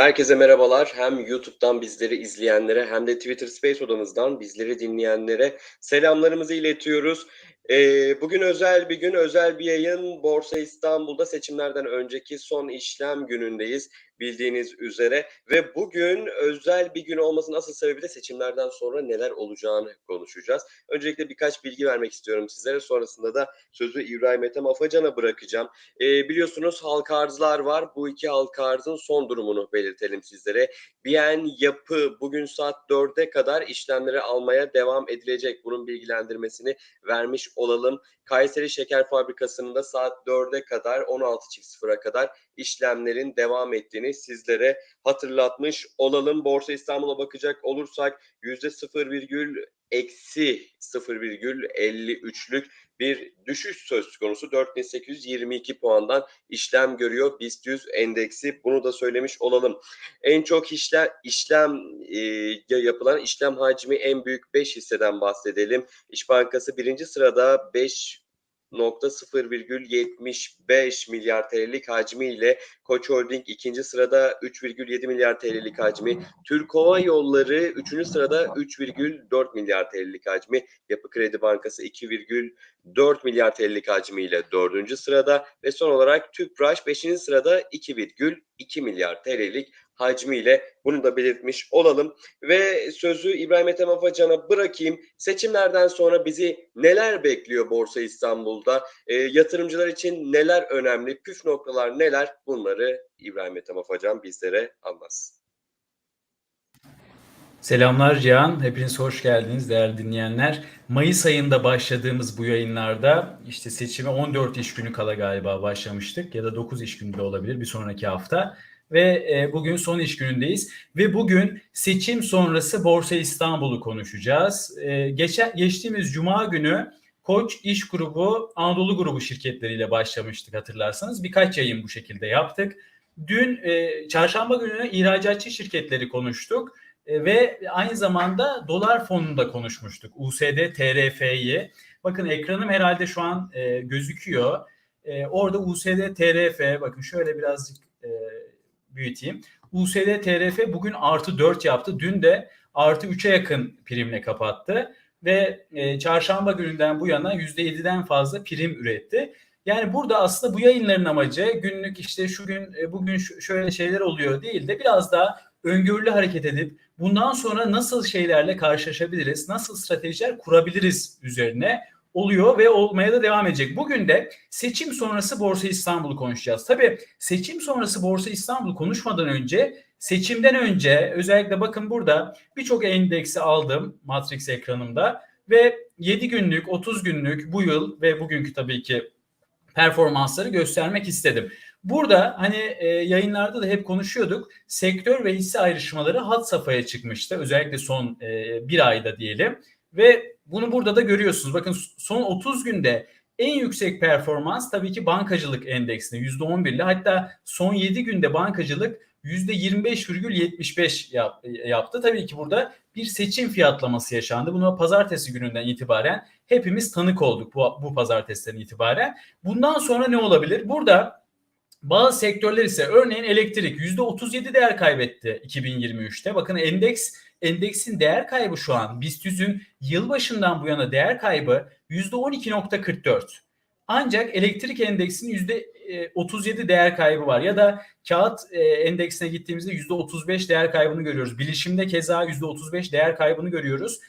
Herkese merhabalar. Hem YouTube'dan bizleri izleyenlere hem de Twitter Space odamızdan bizleri dinleyenlere selamlarımızı iletiyoruz. Ee, bugün özel bir gün, özel bir yayın. Borsa İstanbul'da seçimlerden önceki son işlem günündeyiz bildiğiniz üzere. Ve bugün özel bir gün olmasının asıl sebebi de seçimlerden sonra neler olacağını konuşacağız. Öncelikle birkaç bilgi vermek istiyorum sizlere. Sonrasında da sözü İbrahim Ethem Afacan'a bırakacağım. Ee, biliyorsunuz halka arzlar var. Bu iki halka arzın son durumunu belirtelim sizlere. Biyen Yapı bugün saat 4'e kadar işlemleri almaya devam edilecek. Bunun bilgilendirmesini vermiş olalım. Kayseri Şeker Fabrikası'nın da saat 4'e kadar 16.00'a kadar işlemlerin devam ettiğini sizlere hatırlatmış olalım. Borsa İstanbul'a bakacak olursak %0, eksi 0,53'lük bir düşüş söz konusu. 4822 puandan işlem görüyor BIST 100 endeksi. Bunu da söylemiş olalım. En çok işlem işlem e, yapılan işlem hacmi en büyük 5 hisseden bahsedelim. İş Bankası birinci sırada 5 0,75 milyar TL'lik hacmiyle Koç Holding ikinci sırada 3,7 milyar TL'lik hacmi, Türk Hava Yolları üçüncü sırada 3,4 milyar TL'lik hacmi, Yapı Kredi Bankası 2,4 milyar TL'lik hacmiyle dördüncü sırada ve son olarak Tüpraş beşinci sırada 2,2 milyar TL'lik hacmiyle bunu da belirtmiş olalım. Ve sözü İbrahim Ethem Afacan'a bırakayım. Seçimlerden sonra bizi neler bekliyor Borsa İstanbul'da? E, yatırımcılar için neler önemli? Püf noktalar neler? Bunları İbrahim Ethem Afacan bizlere anlatsın. Selamlar Cihan. Hepiniz hoş geldiniz değerli dinleyenler. Mayıs ayında başladığımız bu yayınlarda işte seçime 14 iş günü kala galiba başlamıştık ya da 9 iş günü de olabilir bir sonraki hafta ve e, bugün son iş günündeyiz ve bugün seçim sonrası Borsa İstanbul'u konuşacağız. E, geçen geçtiğimiz cuma günü Koç İş Grubu Anadolu Grubu şirketleriyle başlamıştık hatırlarsanız. Birkaç yayın bu şekilde yaptık. Dün e, çarşamba günü ihracatçı şirketleri konuştuk e, ve aynı zamanda dolar fonunda konuşmuştuk. USD TRF'yi. Bakın ekranım herhalde şu an e, gözüküyor. E, orada USD TRF bakın şöyle birazcık e, büyüteyim. USD TRF bugün artı 4 yaptı. Dün de artı 3'e yakın primle kapattı. Ve e, çarşamba gününden bu yana %7'den fazla prim üretti. Yani burada aslında bu yayınların amacı günlük işte şu gün e, bugün şöyle şeyler oluyor değil de biraz daha öngörülü hareket edip bundan sonra nasıl şeylerle karşılaşabiliriz, nasıl stratejiler kurabiliriz üzerine oluyor ve olmaya da devam edecek. Bugün de seçim sonrası Borsa İstanbul'u konuşacağız. Tabii seçim sonrası Borsa İstanbul'u konuşmadan önce seçimden önce özellikle bakın burada birçok endeksi aldım Matrix ekranımda ve 7 günlük, 30 günlük bu yıl ve bugünkü tabii ki performansları göstermek istedim. Burada hani e, yayınlarda da hep konuşuyorduk. Sektör ve hisse ayrışmaları hat safhaya çıkmıştı. Özellikle son e, bir ayda diyelim. Ve bunu burada da görüyorsunuz. Bakın son 30 günde en yüksek performans tabii ki bankacılık endeksinde %11 ile hatta son 7 günde bankacılık %25,75 yap, yaptı. Tabii ki burada bir seçim fiyatlaması yaşandı. Buna pazartesi gününden itibaren hepimiz tanık olduk bu, bu pazartesiden itibaren. Bundan sonra ne olabilir? Burada bazı sektörler ise örneğin elektrik %37 değer kaybetti 2023'te. Bakın endeks endeksin değer kaybı şu an BIST 100'ün yılbaşından bu yana değer kaybı %12.44. Ancak elektrik endeksinin %37 değer kaybı var. Ya da kağıt e, endeksine gittiğimizde %35 değer kaybını görüyoruz. Bilişimde keza %35 değer kaybını görüyoruz.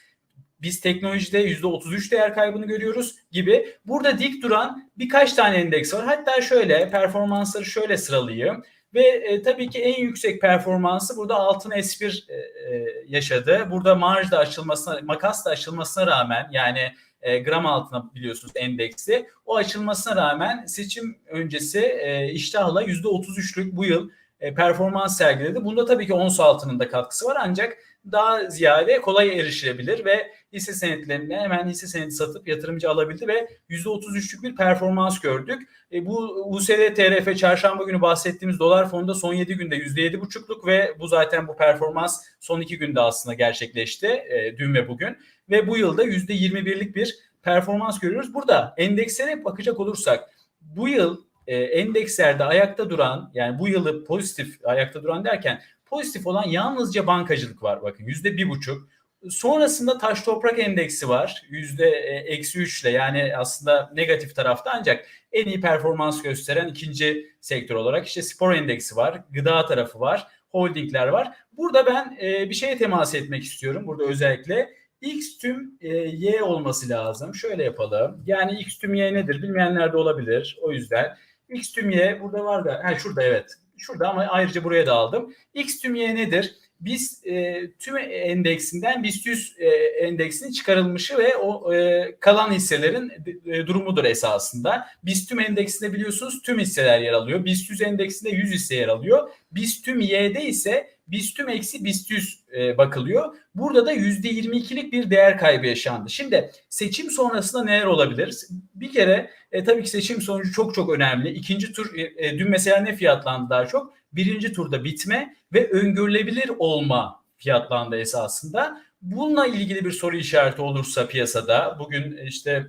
Biz teknolojide %33 değer kaybını görüyoruz gibi. Burada dik duran birkaç tane endeks var. Hatta şöyle performansları şöyle sıralayayım. Ve e, tabii ki en yüksek performansı burada altın S1 e, e, yaşadı. Burada marj da açılmasına, makas da açılmasına rağmen yani e, gram altına biliyorsunuz endeksi. O açılmasına rağmen seçim öncesi e, iştahla %33'lük bu yıl e, performans sergiledi. Bunda tabii ki ons altının da katkısı var ancak daha ziyade kolay erişilebilir ve hisse senetlerine hemen hisse senedi satıp yatırımcı alabildi ve %33'lük bir performans gördük. E, bu USD TRF çarşamba günü bahsettiğimiz dolar fonunda son 7 günde %7,5'luk ve bu zaten bu performans son 2 günde aslında gerçekleşti e, dün ve bugün ve bu yılda %21'lik bir performans görüyoruz. Burada endekslere bakacak olursak bu yıl e, endekslerde ayakta duran yani bu yılı pozitif ayakta duran derken pozitif olan yalnızca bankacılık var. Bakın yüzde bir buçuk. Sonrasında taş toprak endeksi var. Yüzde e, eksi üçle yani aslında negatif tarafta ancak en iyi performans gösteren ikinci sektör olarak işte spor endeksi var. Gıda tarafı var. Holdingler var. Burada ben e, bir şeye temas etmek istiyorum. Burada özellikle X tüm e, Y olması lazım. Şöyle yapalım. Yani X tüm Y nedir? Bilmeyenler de olabilir. O yüzden X tüm Y burada var da. Ha, şurada evet. Şurada ama ayrıca buraya da aldım. X tüm Y nedir? Biz e, tüm endeksinden BIST 100 e, endeksinin çıkarılmışı ve o e, kalan hisselerin e, durumudur esasında. BIST tüm endeksinde biliyorsunuz tüm hisseler yer alıyor. BIST 100 endeksinde 100 hisse yer alıyor. BIST tüm Y'de ise BIST tüm eksi BIST 100 e, bakılıyor. Burada da %22'lik bir değer kaybı yaşandı. Şimdi seçim sonrasında neler olabilir? Bir kere e, tabii ki seçim sonucu çok çok önemli. İkinci tur e, e, dün mesela ne fiyatlandı daha çok? Birinci turda bitme ve öngörülebilir olma fiyatlandı esasında. Bununla ilgili bir soru işareti olursa piyasada bugün işte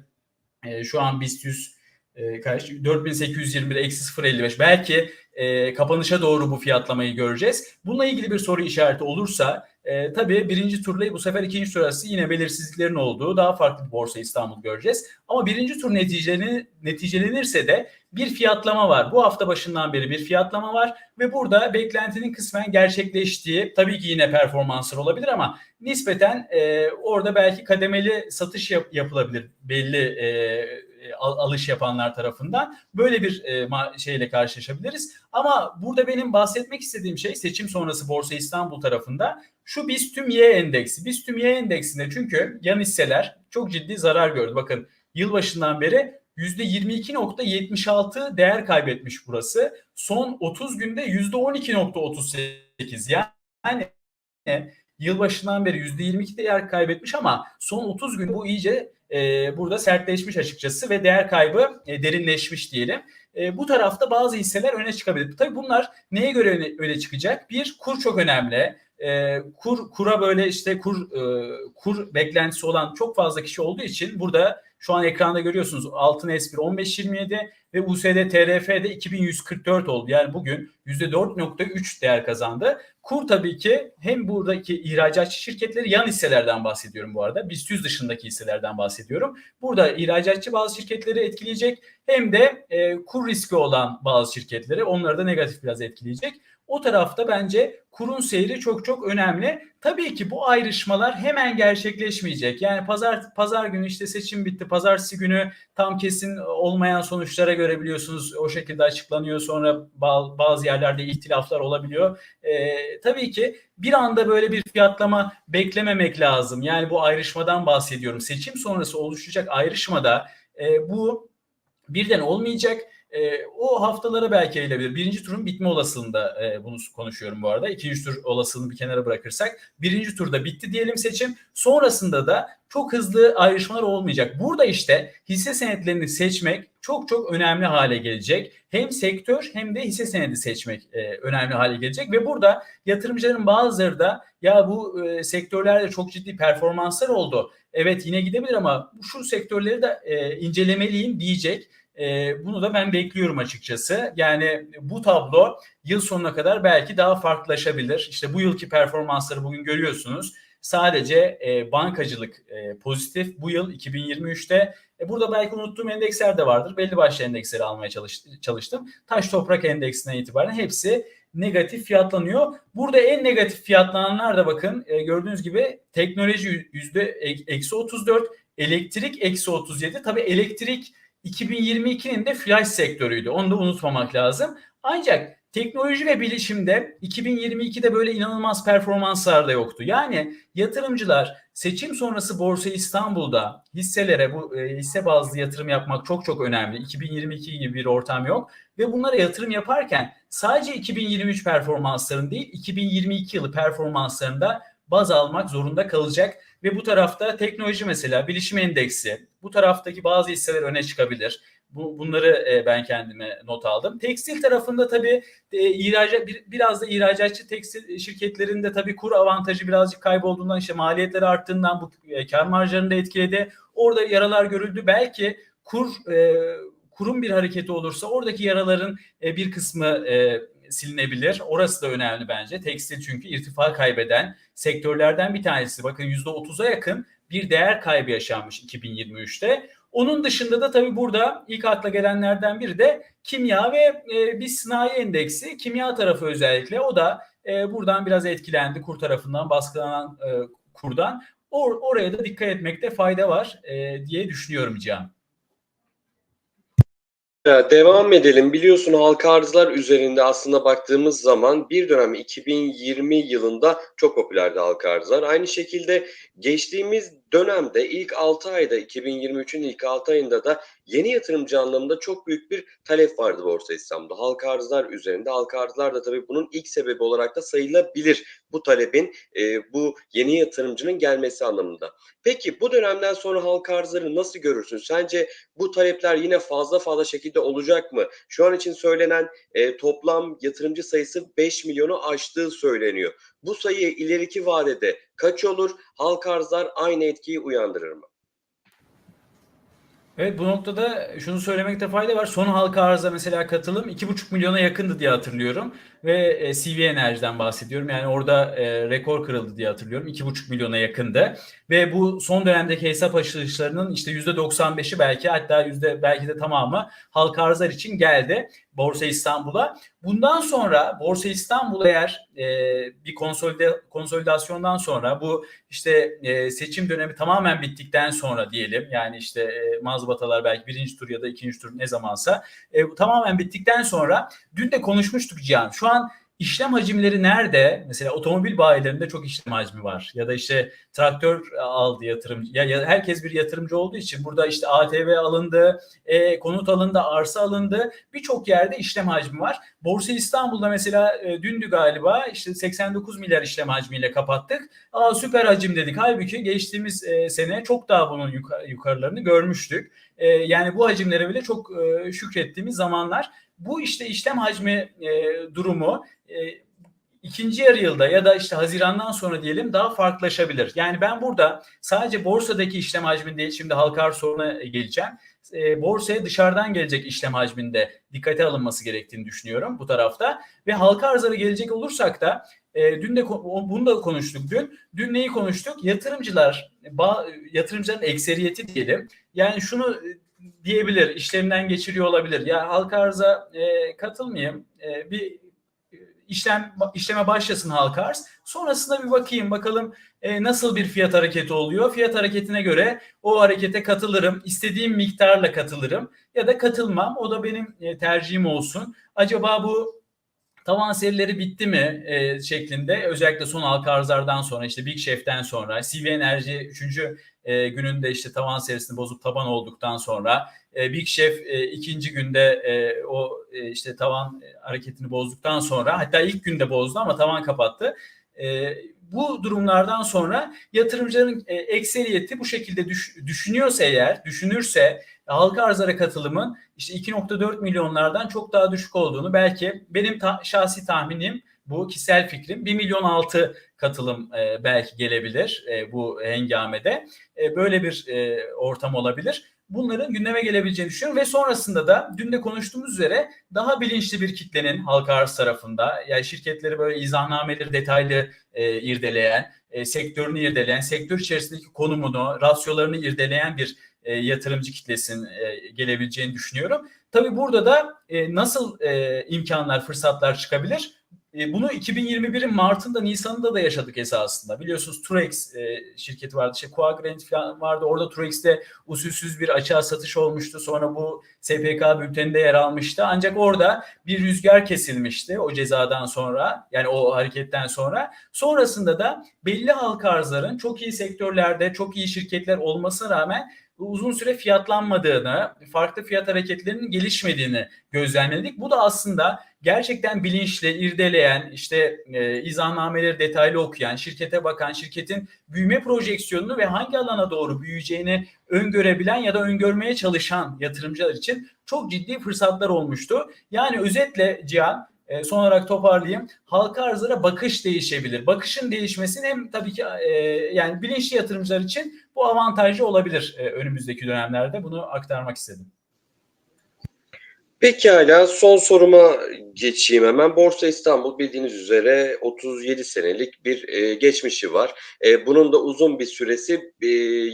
e, şu an BIST 100 e, kaç 4821 eksi 0.55 belki e, kapanışa doğru bu fiyatlamayı göreceğiz. Bununla ilgili bir soru işareti olursa e, tabii birinci turla bu sefer ikinci tur arası yine belirsizliklerin olduğu daha farklı bir borsa İstanbul göreceğiz. Ama birinci tur neticelerini, neticelenirse de bir fiyatlama var. Bu hafta başından beri bir fiyatlama var ve burada beklentinin kısmen gerçekleştiği tabii ki yine performanslar olabilir ama nispeten e, orada belki kademeli satış yap, yapılabilir belli e, alış yapanlar tarafından böyle bir e, şeyle karşılaşabiliriz. Ama burada benim bahsetmek istediğim şey seçim sonrası Borsa İstanbul tarafında şu BIST tüm Y endeksi. BIST tüm Y endeksinde çünkü yan hisseler çok ciddi zarar gördü. Bakın yılbaşından beri %22.76 değer kaybetmiş burası. Son 30 günde %12.38 yani yılbaşından beri %22 değer kaybetmiş ama son 30 gün bu iyice e, burada sertleşmiş açıkçası ve değer kaybı e, derinleşmiş diyelim. E, bu tarafta bazı hisseler öne çıkabilir. Tabii bunlar neye göre öne, öne çıkacak? Bir kur çok önemli. E, kur kura böyle işte kur e, kur beklentisi olan çok fazla kişi olduğu için burada şu an ekranda görüyorsunuz altın S1 15.27 ve USD TRF'de 2144 oldu. Yani bugün %4.3 değer kazandı. Kur tabii ki hem buradaki ihracatçı şirketleri yan hisselerden bahsediyorum bu arada. BIST 100 dışındaki hisselerden bahsediyorum. Burada ihracatçı bazı şirketleri etkileyecek hem de e, kur riski olan bazı şirketleri onları da negatif biraz etkileyecek. O tarafta bence kurun seyri çok çok önemli. Tabii ki bu ayrışmalar hemen gerçekleşmeyecek. Yani pazar pazar günü işte seçim bitti. Pazartesi günü tam kesin olmayan sonuçlara göre biliyorsunuz o şekilde açıklanıyor. Sonra bazı yerlerde ihtilaflar olabiliyor. Ee, tabii ki bir anda böyle bir fiyatlama beklememek lazım. Yani bu ayrışmadan bahsediyorum. Seçim sonrası oluşacak ayrışmada e, bu birden olmayacak e, o haftalara belki yayılabilir. Birinci turun bitme olasılığında e, bunu konuşuyorum bu arada. İkinci tur olasılığını bir kenara bırakırsak. Birinci turda bitti diyelim seçim. Sonrasında da çok hızlı ayrışmalar olmayacak. Burada işte hisse senetlerini seçmek çok çok önemli hale gelecek. Hem sektör hem de hisse senedi seçmek e, önemli hale gelecek ve burada yatırımcıların bazıları da ya bu e, sektörlerde çok ciddi performanslar oldu. Evet yine gidebilir ama şu sektörleri de e, incelemeliyim diyecek. E, bunu da ben bekliyorum açıkçası. Yani bu tablo yıl sonuna kadar belki daha farklılaşabilir. İşte bu yılki performansları bugün görüyorsunuz. Sadece e, bankacılık e, pozitif bu yıl 2023'te. E, burada belki unuttuğum endeksler de vardır. Belli başlı endeksleri almaya çalış, çalıştım. Taş toprak endeksinden itibaren hepsi negatif fiyatlanıyor. Burada en negatif fiyatlananlar da bakın e, gördüğünüz gibi teknoloji yüzde eksi 34, elektrik eksi 37. Tabii elektrik 2022'nin de flash sektörüydü. Onu da unutmamak lazım. Ancak teknoloji ve bilişimde 2022'de böyle inanılmaz performanslar da yoktu. Yani yatırımcılar seçim sonrası Borsa İstanbul'da hisselere bu e, hisse bazlı yatırım yapmak çok çok önemli. 2022 gibi bir ortam yok ve bunlara yatırım yaparken sadece 2023 performansların değil 2022 yılı performanslarında baz almak zorunda kalacak. Ve bu tarafta teknoloji mesela bilişim endeksi bu taraftaki bazı hisseler öne çıkabilir. Bu, bunları e, ben kendime not aldım. Tekstil tarafında tabii e, ihracat bir, biraz da ihracatçı tekstil şirketlerinde tabii kur avantajı birazcık kaybolduğundan işte maliyetleri arttığından bu e, kar marjlarını da etkiledi. Orada yaralar görüldü. Belki kur e, kurum bir hareketi olursa oradaki yaraların e, bir kısmı e, silinebilir. Orası da önemli bence. Tekstil çünkü irtifa kaybeden sektörlerden bir tanesi. Bakın %30'a yakın bir değer kaybı yaşanmış 2023'te. Onun dışında da tabii burada ilk akla gelenlerden biri de kimya ve e, bir sanayi endeksi. Kimya tarafı özellikle o da e, buradan biraz etkilendi kur tarafından baskılanan e, kurdan. Or, oraya da dikkat etmekte fayda var e, diye düşünüyorum Cihan. Ya, Devam edelim. Biliyorsun halka arzlar üzerinde aslında baktığımız zaman bir dönem 2020 yılında çok popülerdi halka arzlar. Aynı şekilde geçtiğimiz dönemde ilk 6 ayda 2023'ün ilk 6 ayında da yeni yatırımcı anlamında çok büyük bir talep vardı Borsa İstanbul'da. Halka arzlar üzerinde. Halka arzlar da tabii bunun ilk sebebi olarak da sayılabilir. Bu talebin e, bu yeni yatırımcının gelmesi anlamında. Peki bu dönemden sonra halka arzları nasıl görürsün? Sence bu talepler yine fazla fazla şekilde olacak mı? Şu an için söylenen e, toplam yatırımcı sayısı 5 milyonu aştığı söyleniyor. Bu sayı ileriki vadede kaç olur? Halka arzlar aynı etkiyi uyandırır mı? Evet bu noktada şunu söylemekte fayda var. Son halka arıza mesela katılım 2,5 milyona yakındı diye hatırlıyorum. Ve e, CV Enerji'den bahsediyorum. Yani orada e, rekor kırıldı diye hatırlıyorum. 2,5 milyona yakındı. Ve bu son dönemdeki hesap açılışlarının işte %95'i belki hatta yüzde belki de tamamı halka arzlar için geldi Borsa İstanbul'a. Bundan sonra Borsa İstanbul eğer e, bir konsolide, konsolidasyondan sonra bu işte e, seçim dönemi tamamen bittikten sonra diyelim yani işte e, mazbatalar belki birinci tur ya da ikinci tur ne zamansa e, tamamen bittikten sonra dün de konuşmuştuk Cihan. Şu an işlem hacimleri nerede? Mesela otomobil bayilerinde çok işlem hacmi var. Ya da işte traktör aldı yatırımcı. Ya, ya herkes bir yatırımcı olduğu için burada işte ATV alındı, e, konut alındı, arsa alındı. Birçok yerde işlem hacmi var. Borsa İstanbul'da mesela e, dündü galiba işte 89 milyar işlem hacmiyle kapattık. Aa süper hacim dedik. Halbuki geçtiğimiz e, sene çok daha bunun yukarı, yukarılarını görmüştük. E, yani bu hacimlere bile çok e, şükrettiğimiz zamanlar. Bu işte işlem hacmi e, durumu e, ikinci yarı yılda ya da işte Haziran'dan sonra diyelim daha farklılaşabilir. Yani ben burada sadece borsadaki işlem hacmi değil şimdi halka arz soruna geleceğim. E, borsaya dışarıdan gelecek işlem hacminde dikkate alınması gerektiğini düşünüyorum bu tarafta. Ve halka arzlara gelecek olursak da e, dün de bunu da konuştuk dün. Dün neyi konuştuk? Yatırımcılar, yatırımcıların ekseriyeti diyelim. Yani şunu diyebilir, işlemden geçiriyor olabilir. Ya halka arza e, katılmayayım, e, bir işlem işleme başlasın halka arz. Sonrasında bir bakayım bakalım e, nasıl bir fiyat hareketi oluyor. Fiyat hareketine göre o harekete katılırım. istediğim miktarla katılırım ya da katılmam. O da benim e, tercihim olsun. Acaba bu tavan serileri bitti mi e, şeklinde özellikle son halka arzlardan sonra işte Big Chef'ten sonra CV Enerji 3. E, gününde işte tavan serisini bozup taban olduktan sonra e, Big Chef e, ikinci günde e, o e, işte tavan hareketini bozduktan sonra hatta ilk günde bozdu ama tavan kapattı. E, bu durumlardan sonra yatırımcıların e, ekseriyeti bu şekilde düş, düşünüyorsa eğer, düşünürse halka arzlara katılımın işte 2.4 milyonlardan çok daha düşük olduğunu belki benim ta, şahsi tahminim bu kişisel fikrim 1 milyon altı katılım e, belki gelebilir e, bu hengamede. E, böyle bir e, ortam olabilir. Bunların gündeme gelebileceğini düşünüyorum ve sonrasında da dün de konuştuğumuz üzere daha bilinçli bir kitlenin halka arz tarafında yani şirketleri böyle izahnameleri detaylı e, irdeleyen, e, sektörünü irdeleyen, sektör içerisindeki konumunu, rasyolarını irdeleyen bir e, yatırımcı kitlesinin e, gelebileceğini düşünüyorum. Tabii burada da e, nasıl e, imkanlar, fırsatlar çıkabilir? E, bunu 2021'in Mart'ında, Nisan'ında da yaşadık esasında. Biliyorsunuz Turex e, şirketi vardı. İşte Coagrant falan vardı. Orada Turex'te usulsüz bir açığa satış olmuştu. Sonra bu SPK bülteninde yer almıştı. Ancak orada bir rüzgar kesilmişti o cezadan sonra. Yani o hareketten sonra. Sonrasında da belli halka arzların çok iyi sektörlerde, çok iyi şirketler olmasına rağmen uzun süre fiyatlanmadığını, farklı fiyat hareketlerinin gelişmediğini gözlemledik. Bu da aslında gerçekten bilinçli, irdeleyen, işte e, izahnameleri detaylı okuyan, şirkete bakan, şirketin büyüme projeksiyonunu ve hangi alana doğru büyüyeceğini öngörebilen ya da öngörmeye çalışan yatırımcılar için çok ciddi fırsatlar olmuştu. Yani özetle Cihan, e, son olarak toparlayayım. Halka arzlara bakış değişebilir. Bakışın değişmesinin hem tabii ki e, yani bilinçli yatırımcılar için bu avantajlı olabilir e, önümüzdeki dönemlerde. Bunu aktarmak istedim. Pekala son soruma geçeyim hemen. Borsa İstanbul bildiğiniz üzere 37 senelik bir e, geçmişi var. E, bunun da uzun bir süresi e,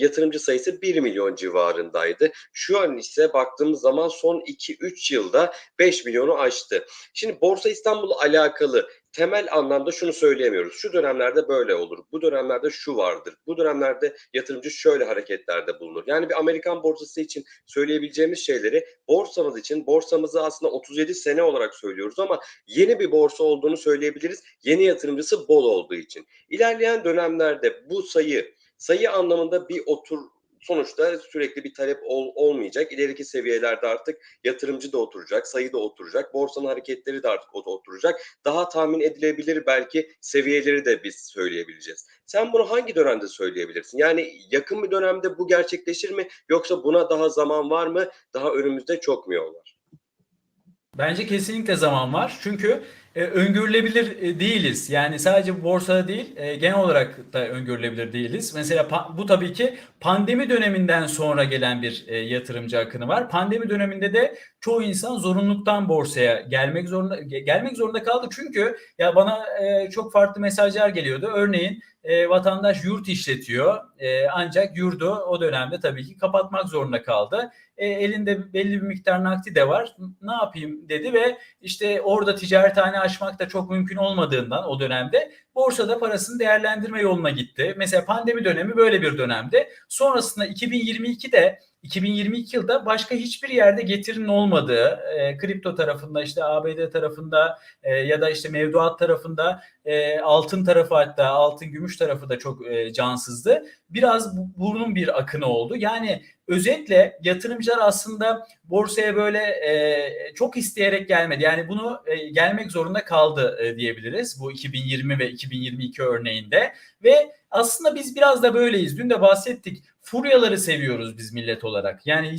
yatırımcı sayısı 1 milyon civarındaydı. Şu an ise baktığımız zaman son 2-3 yılda 5 milyonu aştı. Şimdi Borsa İstanbul alakalı temel anlamda şunu söyleyemiyoruz. Şu dönemlerde böyle olur. Bu dönemlerde şu vardır. Bu dönemlerde yatırımcı şöyle hareketlerde bulunur. Yani bir Amerikan borsası için söyleyebileceğimiz şeyleri borsamız için borsamızı aslında 37 sene olarak söylüyoruz ama yeni bir borsa olduğunu söyleyebiliriz. Yeni yatırımcısı bol olduğu için. İlerleyen dönemlerde bu sayı sayı anlamında bir otur sonuçta sürekli bir talep ol, olmayacak. İleriki seviyelerde artık yatırımcı da oturacak, sayı da oturacak, borsanın hareketleri de artık oturacak. Daha tahmin edilebilir belki seviyeleri de biz söyleyebileceğiz. Sen bunu hangi dönemde söyleyebilirsin? Yani yakın bir dönemde bu gerçekleşir mi yoksa buna daha zaman var mı? Daha önümüzde çok mu yol var? Bence kesinlikle zaman var. Çünkü e, öngörülebilir e, değiliz. Yani sadece borsada değil, e, genel olarak da öngörülebilir değiliz. Mesela bu tabii ki pandemi döneminden sonra gelen bir yatırımcı akını var. Pandemi döneminde de çoğu insan zorunluluktan borsaya gelmek zorunda ge- gelmek zorunda kaldı. Çünkü ya bana çok farklı mesajlar geliyordu. Örneğin e, vatandaş yurt işletiyor. E, ancak yurdu o dönemde tabii ki kapatmak zorunda kaldı. E, elinde belli bir miktar nakdi de var. Ne yapayım dedi ve işte orada ticarethane açmak da çok mümkün olmadığından o dönemde borsada parasını değerlendirme yoluna gitti. Mesela pandemi dönemi böyle bir dönemdi. Sonrasında 2022'de 2022 yılda başka hiçbir yerde getirinin olmadığı e, kripto tarafında işte ABD tarafında e, ya da işte mevduat tarafında e, altın tarafı hatta altın gümüş tarafı da çok e, cansızdı. Biraz bu, bunun bir akını oldu. Yani özetle yatırımcılar aslında borsaya böyle e, çok isteyerek gelmedi. Yani bunu e, gelmek zorunda kaldı e, diyebiliriz bu 2020 ve 2022 örneğinde. Ve aslında biz biraz da böyleyiz. Dün de bahsettik. Furyaları seviyoruz biz millet olarak. Yani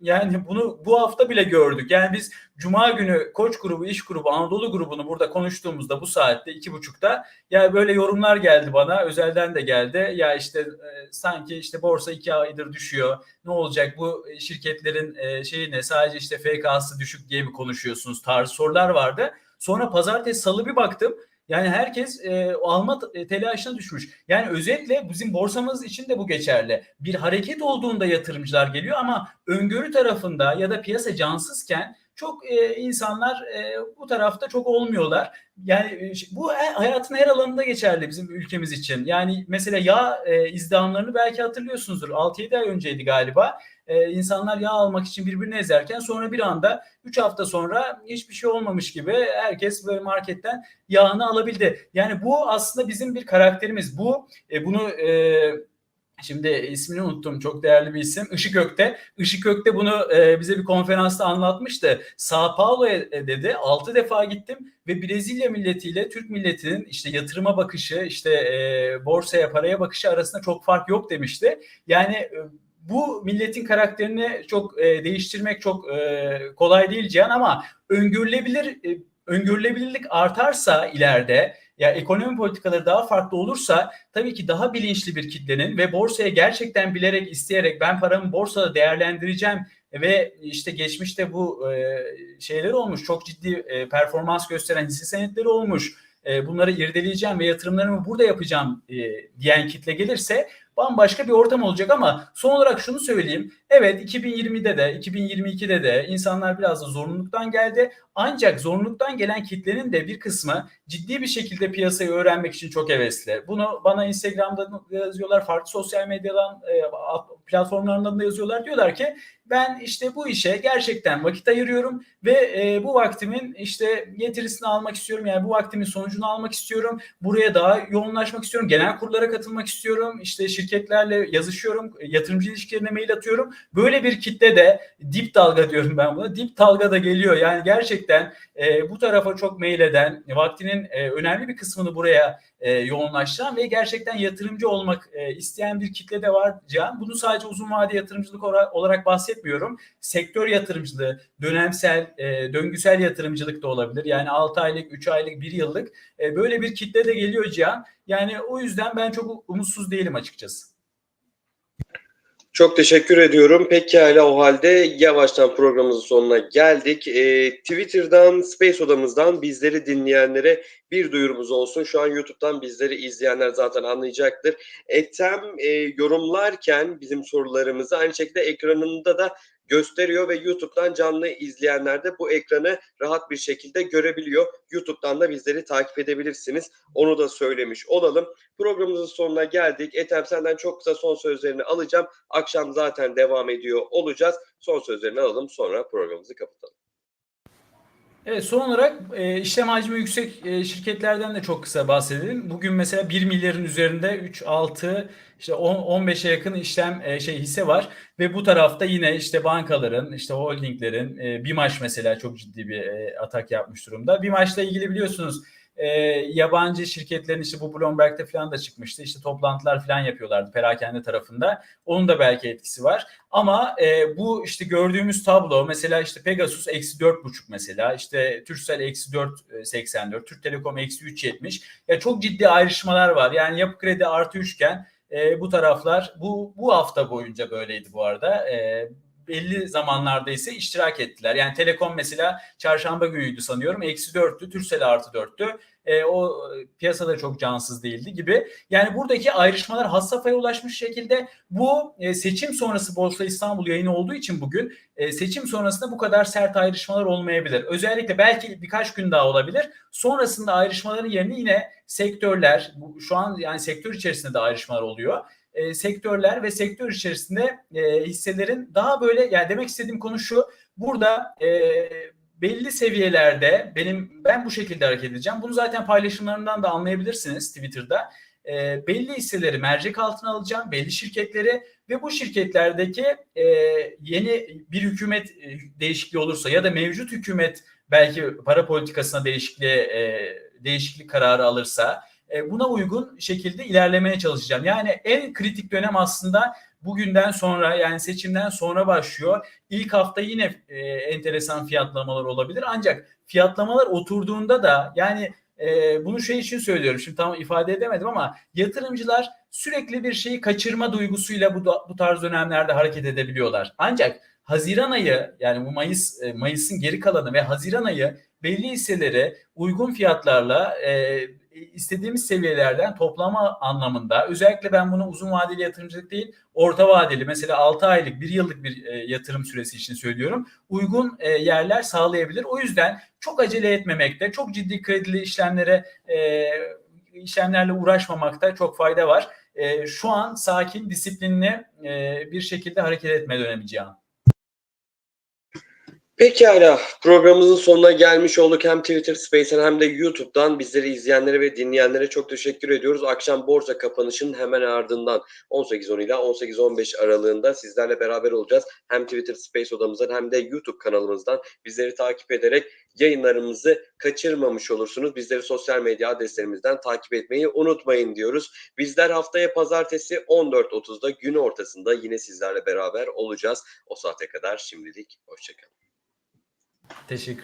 yani bunu bu hafta bile gördük. Yani biz Cuma günü Koç grubu, iş grubu, Anadolu grubunu burada konuştuğumuzda bu saatte iki buçukta ya böyle yorumlar geldi bana. Özelden de geldi. Ya işte e, sanki işte borsa iki aydır düşüyor. Ne olacak bu şirketlerin e, şeyi ne? Sadece işte FK'sı düşük diye mi konuşuyorsunuz? Tarzı sorular vardı. Sonra pazartesi salı bir baktım. Yani herkes e, alma telaşına düşmüş. Yani özetle bizim borsamız için de bu geçerli. Bir hareket olduğunda yatırımcılar geliyor ama öngörü tarafında ya da piyasa cansızken çok e, insanlar e, bu tarafta çok olmuyorlar. Yani e, bu hayatın her alanında geçerli bizim ülkemiz için. Yani mesela yağ e, izdihamlarını belki hatırlıyorsunuzdur. 6-7 ay önceydi galiba. E, insanlar yağ almak için birbirini ezerken sonra bir anda 3 hafta sonra hiçbir şey olmamış gibi herkes böyle marketten yağını alabildi. Yani bu aslında bizim bir karakterimiz. Bu e, bunu e, Şimdi ismini unuttum. Çok değerli bir isim. Işık Ökte. Işık Ökte bunu e, bize bir konferansta anlatmıştı. Sao Paulo'ya e, dedi. 6 defa gittim ve Brezilya milletiyle Türk milletinin işte yatırıma bakışı, işte e, borsaya, paraya bakışı arasında çok fark yok demişti. Yani bu milletin karakterini çok e, değiştirmek çok e, kolay değil Cihan ama öngörülebilir e, öngörülebilirlik artarsa ileride ya ekonomi politikaları daha farklı olursa tabii ki daha bilinçli bir kitlenin ve borsaya gerçekten bilerek isteyerek ben paramı borsada değerlendireceğim ve işte geçmişte bu e, şeyler olmuş çok ciddi e, performans gösteren hisse senetleri olmuş e, bunları irdeleyeceğim ve yatırımlarımı burada yapacağım e, diyen kitle gelirse bambaşka bir ortam olacak ama son olarak şunu söyleyeyim. Evet 2020'de de 2022'de de insanlar biraz da zorunluluktan geldi. Ancak zorunluluktan gelen kitlenin de bir kısmı ciddi bir şekilde piyasayı öğrenmek için çok hevesli. Bunu bana Instagram'da yazıyorlar, farklı sosyal medyadan platformlarından da yazıyorlar. Diyorlar ki ben işte bu işe gerçekten vakit ayırıyorum ve e, bu vaktimin işte getirisini almak istiyorum. Yani bu vaktimin sonucunu almak istiyorum. Buraya daha yoğunlaşmak istiyorum. Genel kurlara katılmak istiyorum. İşte şirketlerle yazışıyorum. Yatırımcı ilişkilerine mail atıyorum. Böyle bir kitle de dip dalga diyorum ben buna. Dip dalga da geliyor. Yani gerçekten e, bu tarafa çok mail eden, vaktinin e, önemli bir kısmını buraya e, yoğunlaştıran ve gerçekten yatırımcı olmak e, isteyen bir kitle de var Can. Bunu sadece uzun vade yatırımcılık olarak bahsetmiyorum. Sektör yatırımcılığı, dönemsel, e, döngüsel yatırımcılık da olabilir. Yani 6 aylık, 3 aylık, 1 yıllık e, böyle bir kitle de geliyor Can. Yani o yüzden ben çok umutsuz değilim açıkçası. Çok teşekkür ediyorum. Pekala o halde yavaştan programımızın sonuna geldik. Ee, Twitter'dan, Space Odamızdan bizleri dinleyenlere bir duyurumuz olsun. Şu an YouTube'dan bizleri izleyenler zaten anlayacaktır. Etem e, yorumlarken bizim sorularımızı aynı şekilde ekranında da gösteriyor ve YouTube'dan canlı izleyenler de bu ekranı rahat bir şekilde görebiliyor. YouTube'dan da bizleri takip edebilirsiniz. Onu da söylemiş olalım. Programımızın sonuna geldik. Etem senden çok kısa son sözlerini alacağım. Akşam zaten devam ediyor olacağız. Son sözlerini alalım sonra programımızı kapatalım. Evet, son olarak e, işlem hacmi yüksek e, şirketlerden de çok kısa bahsedelim. Bugün mesela 1 milyarın üzerinde 3, 6, işte 10, 15'e yakın işlem e, şey hisse var ve bu tarafta yine işte bankaların, işte holdinglerin, e, BİMAŞ mesela çok ciddi bir e, atak yapmış durumda. BİMAŞ'la ilgili biliyorsunuz e, yabancı şirketlerin işte bu Bloomberg'de falan da çıkmıştı. İşte toplantılar falan yapıyorlardı perakende tarafında. Onun da belki etkisi var. Ama e, bu işte gördüğümüz tablo mesela işte Pegasus eksi 4,5 mesela işte Turkcell eksi 4,84 Türk Telekom eksi 3,70 ya çok ciddi ayrışmalar var. Yani yapı kredi artı üçgen e, bu taraflar bu bu hafta boyunca böyleydi bu arada. E, belli zamanlarda ise iştirak ettiler. Yani Telekom mesela çarşamba günüydü sanıyorum. Eksi dörttü. Türkcell artı dörttü. E, o piyasada çok cansız değildi gibi. Yani buradaki ayrışmalar has safhaya ulaşmış şekilde bu e, seçim sonrası Borsa İstanbul yayını olduğu için bugün e, seçim sonrasında bu kadar sert ayrışmalar olmayabilir. Özellikle belki birkaç gün daha olabilir. Sonrasında ayrışmaların yerine yine sektörler, bu, şu an yani sektör içerisinde de ayrışmalar oluyor e, sektörler ve sektör içerisinde e, hisselerin daha böyle yani demek istediğim konu şu burada e, belli seviyelerde benim ben bu şekilde hareket edeceğim. Bunu zaten paylaşımlarından da anlayabilirsiniz Twitter'da. E, belli hisseleri mercek altına alacağım, belli şirketleri ve bu şirketlerdeki e, yeni bir hükümet e, değişikliği olursa ya da mevcut hükümet belki para politikasına değişikliğe e, değişiklik kararı alırsa buna uygun şekilde ilerlemeye çalışacağım. Yani en kritik dönem aslında bugünden sonra yani seçimden sonra başlıyor. İlk hafta yine e, enteresan fiyatlamalar olabilir. Ancak fiyatlamalar oturduğunda da yani e, bunu şey için söylüyorum. Şimdi tam ifade edemedim ama yatırımcılar sürekli bir şeyi kaçırma duygusuyla bu, bu tarz dönemlerde hareket edebiliyorlar. Ancak Haziran ayı yani bu Mayıs Mayıs'ın geri kalanı ve Haziran ayı belli hisseleri uygun fiyatlarla e, istediğimiz seviyelerden toplama anlamında özellikle ben bunu uzun vadeli yatırımcılık değil orta vadeli mesela 6 aylık 1 yıllık bir e, yatırım süresi için söylüyorum uygun e, yerler sağlayabilir. O yüzden çok acele etmemekte çok ciddi kredili işlemlere e, işlemlerle uğraşmamakta çok fayda var. E, şu an sakin disiplinli e, bir şekilde hareket etme dönemi Cihan. Pekala programımızın sonuna gelmiş olduk. Hem Twitter Space'ten hem de YouTube'dan bizleri izleyenlere ve dinleyenlere çok teşekkür ediyoruz. Akşam borsa kapanışının hemen ardından 18.10 ile 18.15 aralığında sizlerle beraber olacağız. Hem Twitter Space odamızdan hem de YouTube kanalımızdan bizleri takip ederek yayınlarımızı kaçırmamış olursunuz. Bizleri sosyal medya adreslerimizden takip etmeyi unutmayın diyoruz. Bizler haftaya pazartesi 14.30'da gün ortasında yine sizlerle beraber olacağız. O saate kadar şimdilik hoşçakalın. Teşekkür